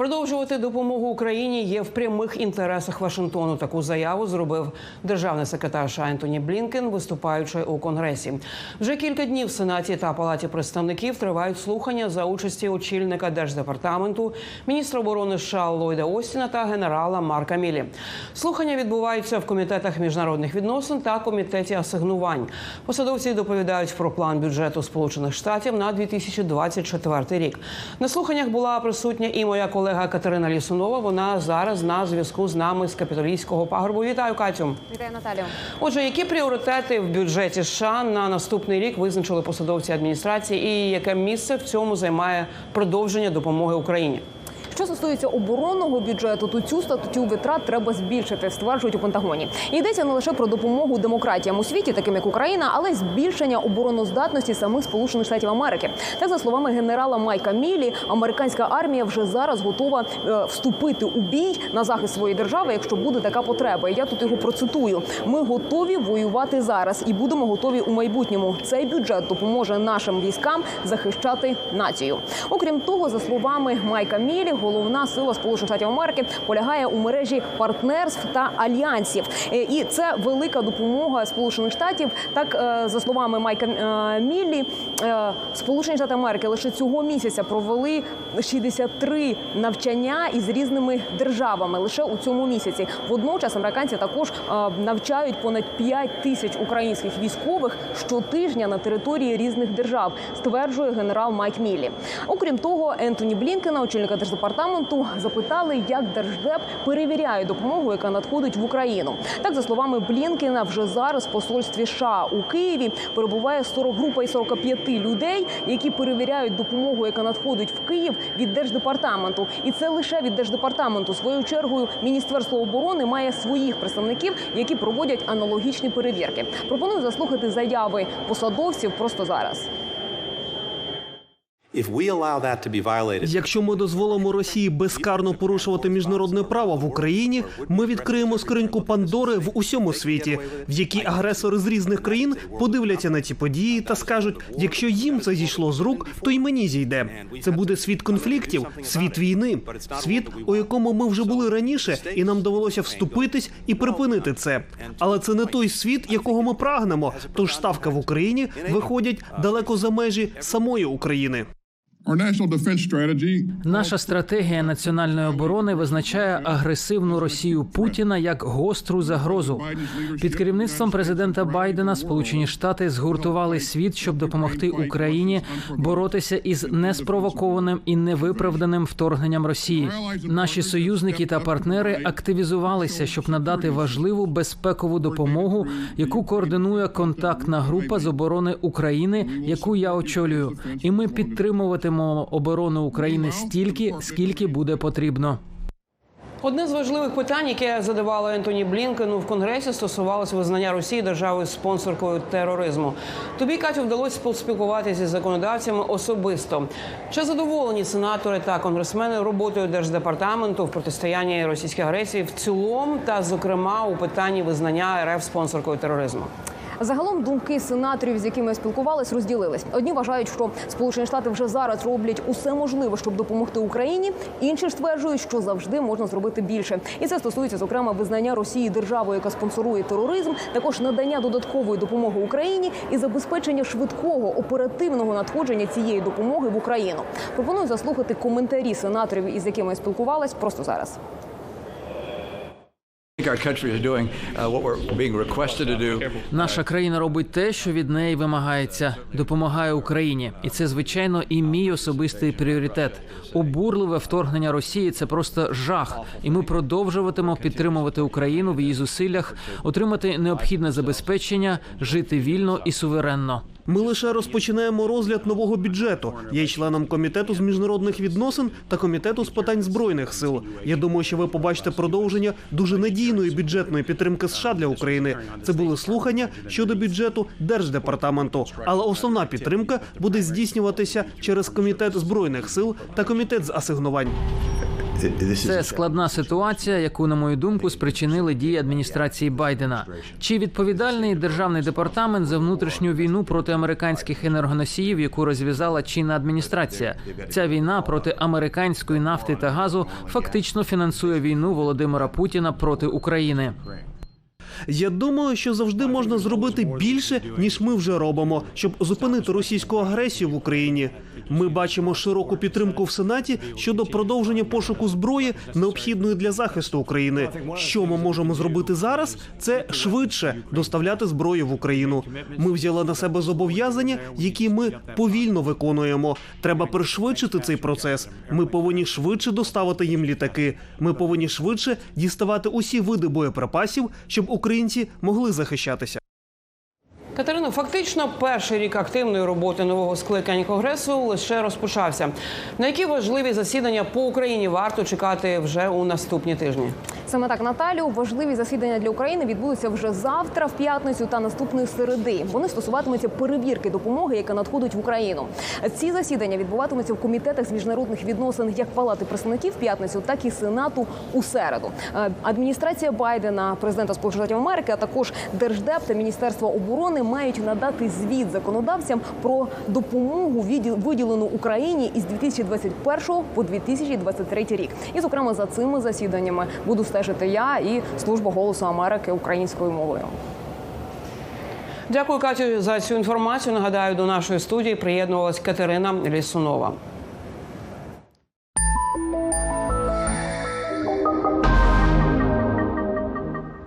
Продовжувати допомогу Україні є в прямих інтересах Вашингтону. Таку заяву зробив державний секретар США Ентоні Блінкен, виступаючи у конгресі. Вже кілька днів в сенаті та палаті представників тривають слухання за участі очільника держдепартаменту, міністра оборони США Ллойда Остіна та генерала Марка Мілі. Слухання відбуваються в комітетах міжнародних відносин та комітеті асигнувань. Посадовці доповідають про план бюджету Сполучених Штатів на 2024 рік. На слуханнях була присутня і моя колега Катерина Лісунова. Вона зараз на зв'язку з нами з капітолійського пагорбу. Вітаю, Катю. Вітаю, Наталію. Отже, які пріоритети в бюджеті США на наступний рік визначили посадовці адміністрації, і яке місце в цьому займає продовження допомоги Україні? Що стосується оборонного бюджету, то цю статтю витрат треба збільшити, стверджують у Пентагоні. Йдеться не лише про допомогу демократіям у світі, таким як Україна, але й збільшення обороноздатності самих Сполучених Штатів Америки. Так, за словами генерала Майка Мілі, американська армія вже зараз готова е, вступити у бій на захист своєї держави, якщо буде така потреба. Я тут його процитую: ми готові воювати зараз і будемо готові у майбутньому. Цей бюджет допоможе нашим військам захищати націю. Окрім того, за словами Майка Мілі, головна сила Сполучених Штатів Америки полягає у мережі партнерств та альянсів. Е, І це велика допомога Сполучених Штатів. Так, е, за словами Майка е, Міллі, Сполучені Штати Америки лише цього місяця провели 63 навчання із різними державами лише у цьому місяці. Водночас американці також навчають понад 5 тисяч українських військових щотижня на території різних держав, стверджує генерал Майк Міллі. Окрім того, Ентоні Блінкена, очільника держдепартаменту, запитали, як держдеп перевіряє допомогу, яка надходить в Україну. Так, за словами Блінкена, вже зараз в посольстві США у Києві перебуває 40 група із 45 людей, які перевіряють допомогу, яка надходить в Київ від держдепартаменту. І це лише від держдепартаменту. Своєю чергою Міністерство оборони має своїх представників, які проводять аналогічні перевірки. Пропоную заслухати заяви посадовців просто зараз. Якщо ми дозволимо Росії безкарно порушувати міжнародне право в Україні, ми відкриємо скриньку Пандори в усьому світі, в якій агресори з різних країн подивляться на ці події та скажуть: якщо їм це зійшло з рук, то й мені зійде. Це буде світ конфліктів, світ війни, світ, у якому ми вже були раніше, і нам довелося вступитись і припинити це. Але це не той світ, якого ми прагнемо. Тож ставка в Україні виходять далеко за межі самої України. Наша стратегія національної оборони визначає агресивну Росію Путіна як гостру загрозу. Під керівництвом президента Байдена Сполучені Штати згуртували світ, щоб допомогти Україні боротися із неспровокованим і невиправданим вторгненням Росії. Наші союзники та партнери активізувалися, щоб надати важливу безпекову допомогу, яку координує контактна група з оборони України, яку я очолюю. І ми підтримуватимемо оборону України стільки, скільки буде потрібно. Одне з важливих питань, яке задавало Ентоні Блінкену в конгресі, стосувалося визнання Росії державою спонсоркою тероризму. Тобі Катю вдалося поспілкуватися з законодавцями особисто. Чи задоволені сенатори та конгресмени роботою держдепартаменту в протистоянні російській агресії в цілому, та зокрема у питанні визнання РФ спонсоркою тероризму? Загалом думки сенаторів, з якими я спілкувалась, розділились. Одні вважають, що Сполучені Штати вже зараз роблять усе можливе, щоб допомогти Україні. Інші ж стверджують, що завжди можна зробити більше. І це стосується зокрема визнання Росії державою, яка спонсорує тероризм, також надання додаткової допомоги Україні і забезпечення швидкого оперативного надходження цієї допомоги в Україну. Пропоную заслухати коментарі сенаторів, із якими я спілкувалась, просто зараз. Наша країна робить те, що від неї вимагається, допомагає Україні, і це звичайно і мій особистий пріоритет. Обурливе вторгнення Росії це просто жах, і ми продовжуватимемо підтримувати Україну в її зусиллях, отримати необхідне забезпечення, жити вільно і суверенно. Ми лише розпочинаємо розгляд нового бюджету. Я є членом комітету з міжнародних відносин та комітету з питань збройних сил. Я думаю, що ви побачите продовження дуже надійної бюджетної підтримки США для України. Це були слухання щодо бюджету держдепартаменту, але основна підтримка буде здійснюватися через комітет збройних сил та комітет з асигнувань. Це складна ситуація, яку, на мою думку, спричинили дії адміністрації Байдена. Чи відповідальний державний департамент за внутрішню війну проти американських енергоносіїв, яку розв'язала чинна адміністрація? Ця війна проти американської нафти та газу фактично фінансує війну Володимира Путіна проти України. Я думаю, що завжди можна зробити більше, ніж ми вже робимо, щоб зупинити російську агресію в Україні. Ми бачимо широку підтримку в Сенаті щодо продовження пошуку зброї, необхідної для захисту України. Що ми можемо зробити зараз? Це швидше доставляти зброю в Україну. Ми взяли на себе зобов'язання, які ми повільно виконуємо. Треба пришвидшити цей процес. Ми повинні швидше доставити їм літаки. Ми повинні швидше діставати усі види боєприпасів, щоб українці могли захищатися. Катерино, фактично, перший рік активної роботи нового скликання конгресу лише розпочався. На які важливі засідання по Україні варто чекати вже у наступні тижні? Саме так, Наталю, важливі засідання для України відбудуться вже завтра, в п'ятницю та наступної середи. Вони стосуватимуться перевірки допомоги, яка надходить в Україну. Ці засідання відбуватимуться в комітетах з міжнародних відносин як Палати представників в п'ятницю, так і Сенату у середу. Е, Адміністрація Байдена, президента Сполучених Штатів Америки, а також Держдеп та Міністерство оборони мають надати звіт законодавцям про допомогу виділену Україні із 2021 по 2023 рік. І зокрема за цими засіданнями буду стежити я і служба голосу Америки українською мовою. Дякую, Катю, за цю інформацію. Нагадаю, до нашої студії приєднувалась Катерина Лісунова.